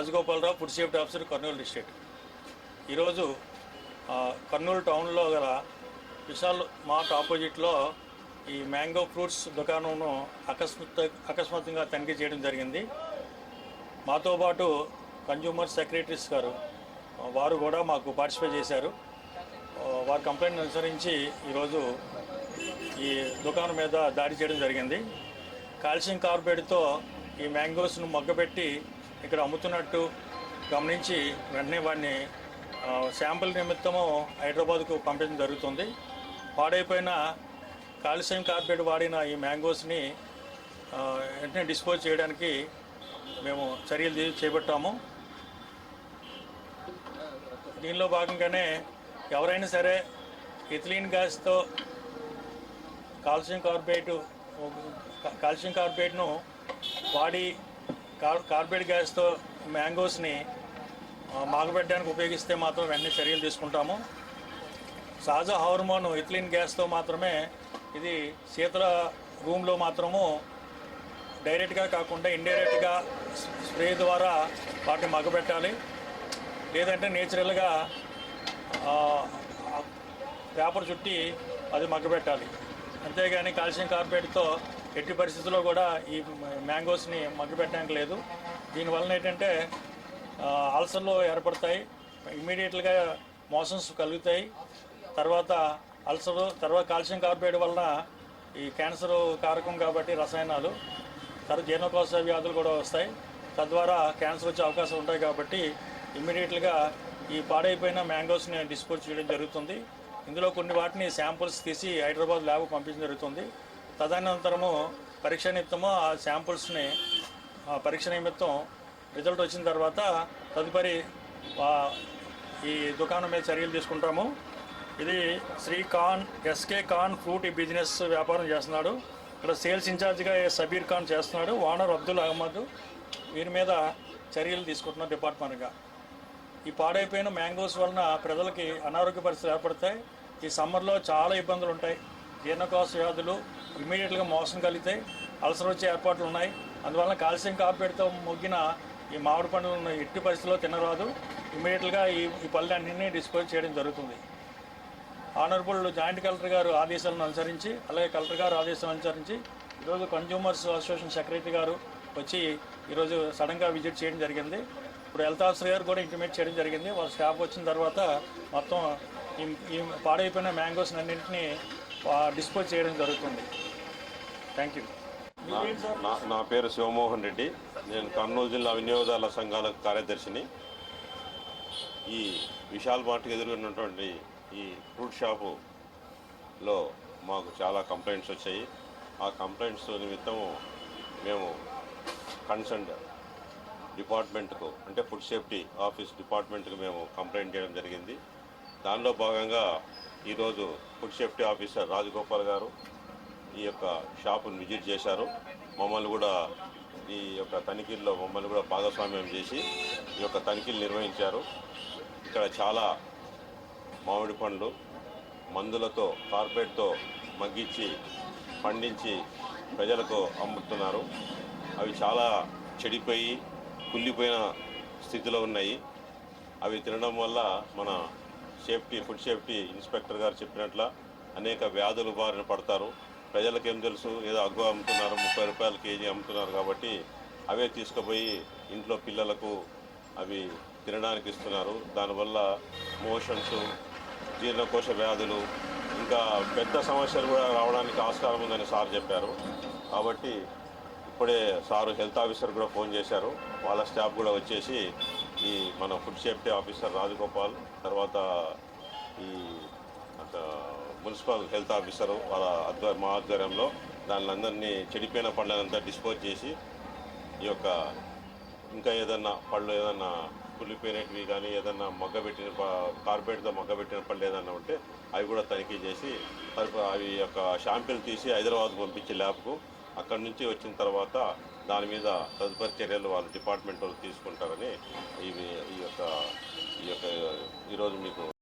Rajagopalarao food safety officer Kurnool district. ఈరోజు కర్నూలు టౌన్లో గల విశాల్ మార్ట్ ఆపోజిట్లో ఈ మ్యాంగో ఫ్రూట్స్ దుకాణంను అకస్మాత్ అకస్మాత్తుగా తనిఖీ చేయడం జరిగింది. మాతో పాటు కన్జ్యూమర్ సెక్రటరీస్ గారు వారు కూడా మాకు పార్టిసిపేట్ చేశారు. వారి కంప్లైంట్ అనుసరించి ఈరోజు ఈ దుకాణం మీద దాడి చేయడం జరిగింది. కాల్షియం కార్బైడ్తో ఈ మ్యాంగోస్ను మొగ్గబెట్టి ఇక్కడ అమ్ముతున్నట్టు గమనించి వెంటనే వాడిని శాంపుల్ నిమిత్తము హైదరాబాద్కు పంపించడం జరుగుతుంది. పాడైపోయిన కాల్షియం కార్బైడ్ వాడిన ఈ మ్యాంగోస్ని వెంటనే డిస్పోజ్ చేయడానికి మేము చర్యలు చేపట్టాము. దీనిలో భాగంగానే ఎవరైనా సరే ఇథిలీన్ గ్యాస్తో కాల్షియం కార్బేటు కాల్షియం కార్బేట్ను వాడి కార్ కార్బేట్ గ్యాస్తో మ్యాంగోస్ని మాగబెట్టడానికి ఉపయోగిస్తే మాత్రం వెంటనే చర్యలు తీసుకుంటాము. సహజ హార్మోన్ ఇథిలిన్ గ్యాస్తో మాత్రమే ఇది శీతల రూమ్లో మాత్రము డైరెక్ట్గా కాకుండా ఇండైరెక్ట్గా స్ప్రే ద్వారా వాటిని మగ్గబెట్టాలి. లేదంటే నేచురల్గా పేపర్ చుట్టి అది మగ్గబెట్టాలి. అంతేగాని కాల్షియం కార్బేట్తో ఎట్టి పరిస్థితుల్లో కూడా ఈ మ్యాంగోస్ని మగ్గబెట్టడానికి లేదు దీనివలన ఏంటంటే అల్సర్లు ఏర్పడతాయి. ఇమీడియట్గా మోషన్స్ కలుగుతాయి. తర్వాత అల్సర్ తర్వాత కాల్షియం కార్బేట్ వలన ఈ క్యాన్సర్ కారకం కాబట్టి రసాయనాలు తర్వాత జీర్ణకోశ వ్యాధులు కూడా వస్తాయి. తద్వారా క్యాన్సర్ వచ్చే అవకాశం ఉంటాయి కాబట్టి ఇమీడియట్గా ఈ పాడైపోయిన మ్యాంగోస్ని డిస్పోజ్ చేయడం జరుగుతుంది. ఇందులో కొన్ని వాటిని శాంపుల్స్ తీసి హైదరాబాద్ ల్యాబ్ పంపించడం జరుగుతుంది. తదనంతరము పరీక్ష నిమిత్తము ఆ శాంపుల్స్ని ఆ పరీక్ష నిమిత్తం రిజల్ట్ వచ్చిన తర్వాత తదుపరి ఈ దుకాణం మీద చర్యలు తీసుకుంటాము. ఇది శ్రీ ఖాన్ ఎస్కే ఖాన్ ఫ్రూట్ ఈ బిజినెస్ వ్యాపారం చేస్తున్నాడు. ఇక్కడ సేల్స్ ఇన్ఛార్జిగా సబీర్ ఖాన్ చేస్తున్నాడు. ఓనర్ అబ్దుల్ అహ్మద్ వీరి మీద చర్యలు తీసుకుంటున్నాం డిపార్ట్మెంట్గా. ఈ పాడైపోయిన మ్యాంగోస్ వలన ప్రజలకి అనారోగ్య పరిస్థితులు ఏర్పడతాయి. ఈ సమ్మర్లో చాలా ఇబ్బందులు ఉంటాయి. జీర్ణకోశ వ్యాధులు ఇమీడియట్గా మోసం కలిగితాయి అలసర వచ్చే ఏర్పాట్లు ఉన్నాయి అందువలన కాల్షియం కార్బేట్తో మొగ్గిన ఈ మామిడి పండ్లను ఎట్టి పరిస్థితుల్లో తినరాదు. ఇమీడియట్గా ఈ ఈ పళ్ళన్నింటినీ డిస్పోజ్ చేయడం జరుగుతుంది. ఆనరబుల్ జాయింట్ కలెక్టర్ గారు ఆదేశాలను అనుసరించి అలాగే కలెక్టర్ గారు ఆదేశాలను అనుసరించి ఈరోజు కన్జ్యూమర్స్ అసోసియేషన్ సెక్రటరీ గారు వచ్చి ఈరోజు సడన్గా విజిట్ చేయడం జరిగింది. ఇప్పుడు హెల్త్ ఆఫీసర్ గారు కూడా ఇంటిమేట్ చేయడం జరిగింది. వాళ్ళ స్టాఫ్ వచ్చిన తర్వాత మొత్తం ఈ ఈ పాడైపోయిన మ్యాంగోస్ అన్నింటినీ డిస్పోజ్ చేయడం జరుగుతుంది. థ్యాంక్ యూ నా నా పేరు శివమోహన్ రెడ్డి. నేను కర్నూలు జిల్లా వినియోగదారుల సంఘాల కార్యదర్శిని. ఈ విశాల్ మార్ట్కి ఎదురున్నటువంటి ఈ ఫ్రూట్ షాపులో మాకు చాలా కంప్లైంట్స్ వచ్చాయి. ఆ కంప్లైంట్స్ నిమిత్తము మేము కన్సర్న్ డిపార్ట్మెంట్కు అంటే ఫుడ్ సేఫ్టీ ఆఫీస్ డిపార్ట్మెంట్కు మేము కంప్లైంట్ చేయడం జరిగింది. దానిలో భాగంగా ఈరోజు ఫుడ్ సేఫ్టీ ఆఫీసర్ రాజగోపాల్ గారు ఈ యొక్క షాపును విజిట్ చేశారు. మమ్మల్ని కూడా ఈ యొక్క తనిఖీల్లో మమ్మల్ని కూడా భాగస్వామ్యం చేసి ఈ యొక్క తనిఖీలు నిర్వహించారు. ఇక్కడ చాలా మామిడి పండ్లు మందులతో కార్పెట్తో మగ్గించి పండించి ప్రజలకు అమ్ముతున్నారు. అవి చాలా చెడిపోయి కుళ్ళిపోయిన స్థితిలో ఉన్నాయి. అవి తినడం వల్ల మన సేఫ్టీ ఫుడ్ సేఫ్టీ ఇన్స్పెక్టర్ గారు చెప్పినట్ల అనేక వ్యాధులు బారిన పడతారు. ప్రజలకు ఏం తెలుసు? ఏదో అగ్గు అమ్ముతున్నారు ముప్పై రూపాయల కేజీ అమ్ముతున్నారు కాబట్టి అవే తీసుకుపోయి ఇంట్లో పిల్లలకు అవి తినడానికి ఇస్తున్నారు. దానివల్ల మోషన్స్ జీర్ణకోశ వ్యాధులు ఇంకా పెద్ద సమస్యలు కూడా రావడానికి ఆస్కారం ఉందని సార్ చెప్పారు. కాబట్టి ఇప్పుడే సారు హెల్త్ ఆఫీసర్ కూడా ఫోన్ చేశారు. వాళ్ళ స్టాఫ్ కూడా వచ్చేసి ఈ మన ఫుడ్ సేఫ్టీ ఆఫీసర్ రాజగోపాల్ తర్వాత ఈ ఒక మున్సిపల్ హెల్త్ ఆఫీసర్ వాళ్ళ ఆధ్వర్ మా ఆధ్వర్యంలో దానిలందరినీ చెడిపోయిన పళ్ళనంతా డిస్పోజ్ చేసి ఈ యొక్క ఇంకా ఏదన్నా పళ్ళు ఏదన్నా కుళ్ళిపోయినవి కానీ ఏదన్నా మగ్గబెట్టిన ప- మగ్గబెట్టిన పళ్ళు ఏదన్నా ఉంటే అవి కూడా తనిఖీ చేసి అవి యొక్క షాంపిల్ తీసి హైదరాబాద్ పంపించి ల్యాబ్కు. అక్కడి నుంచి వచ్చిన తర్వాత దాని మీద తదుపరి చర్యలు వాళ్ళ డిపార్ట్మెంట్ వాళ్ళు తీసుకుంటారని ఇవి ఈ యొక్క ఈ యొక్క ఈరోజు మీకు